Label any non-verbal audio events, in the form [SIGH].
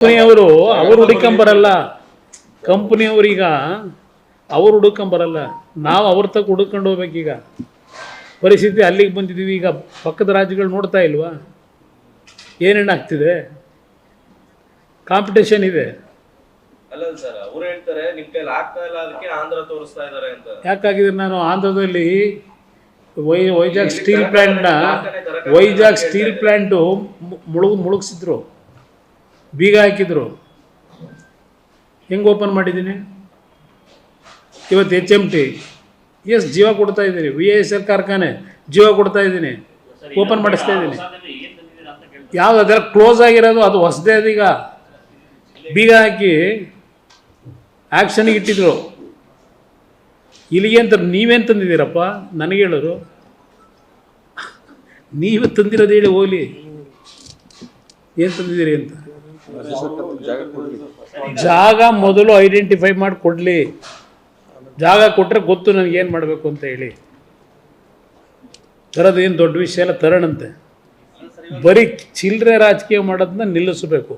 ಕಂಪ್ನಿಯವರು ಅವ್ರು ಹುಡುಕೊಂಬರಲ್ಲ ಕಂಪ್ನಿಯವ್ರೀಗ ಅವ್ರು ಹುಡುಕೊಂಬರಲ್ಲ ನಾವು ಅವ್ರ ತಕ್ಕ ಹುಡುಕೊಂಡು ಹೋಗ್ಬೇಕೀಗ. ಪರಿಸ್ಥಿತಿ ಅಲ್ಲಿಗೆ ಬಂದಿದ್ದೀವಿ ಈಗ ಪಕ್ಕದ ರಾಜ್ಯಗಳು ನೋಡ್ತಾ ಇಲ್ವಾ? ಏನೇನು ಆಗ್ತಿದೆ? ಕಾಂಪಿಟೇಷನ್ ಇದೆ. ಅಲ್ಲ ಸರ್ ಅವ್ರು ಹೇಳ್ತಾರೆ ನಿಮ್ ಕೈಲಿ ಆಗ್ತಾ ಇಲ್ಲ ಅದಕ್ಕೆ ಆಂಧ್ರ ತೋರಿಸ್ತಾ ಇದಾರೆ ಅಂತ. ಯಾಕಾಗಿದ್ರೆ ನಾನು ಆಂಧ್ರದಲ್ಲಿ ವೈ ವೈಜಾಗ್ ಸ್ಟೀಲ್ ಪ್ಲ್ಯಾಂಟ್ನ ವೈಜಾಗ್ ಸ್ಟೀಲ್ ಪ್ಲ್ಯಾಂಟು ಮುಳುಗು ಮುಳುಗಿಸಿದ್ರು. ಬೀಗ ಹಾಕಿದ್ರು. ಹೆಂಗೆ ಓಪನ್ ಮಾಡಿದ್ದೀನಿ? ಇವತ್ತು ಎಚ್ ಎಂ ಟಿ ಎಸ್ ಜೀವ ಕೊಡ್ತಾ ಇದ್ದೀನಿ. ವಿ ಎಸ್ ಎಲ್ ಕಾರ್ಖಾನೆ ಜೀವ ಕೊಡ್ತಾ ಇದ್ದೀನಿ. ಓಪನ್ ಮಾಡಿಸ್ತಾ ಇದ್ದೀನಿ. ಯಾವುದು ಅದರ ಕ್ಲೋಸ್ ಆಗಿರೋದು ಅದು ಹೊಸದೇ ಅದೀಗ ಬೀಗ ಹಾಕಿ ಆ್ಯಕ್ಷನಿಗೆ ಇಟ್ಟಿದ್ರು. ಇಲ್ಲಿಗೆ ಅಂತ ನೀವೇನು ತಂದಿದ್ದೀರಪ್ಪ? ನನಗೆ ಹೇಳೋರು. [LAUGHS] ನೀವು ತಂದಿರೋದು ಹೇಳಿ ಹೋಗ್ಲಿ. ಏನು ತಂದಿದ್ದೀರಿ ಅಂತ. ಜಾಗ ಮೊದಲು ಐಡೆಂಟಿಫೈ ಮಾಡಿ ಕೊಡಲಿ. ಜಾಗ ಕೊಟ್ಟರೆ ಗೊತ್ತು ನನಗೆ ಏನು ಮಾಡಬೇಕು ಅಂತ ಹೇಳಿ. ತರೋದು ಏನು ದೊಡ್ಡ ವಿಷಯ ಎಲ್ಲ ತರೋಣಂತೆ. ಬರೀ ಚಿಲ್ಲರೆ ರಾಜಕೀಯ ಮಾಡೋದನ್ನ ನಿಲ್ಲಿಸಬೇಕು.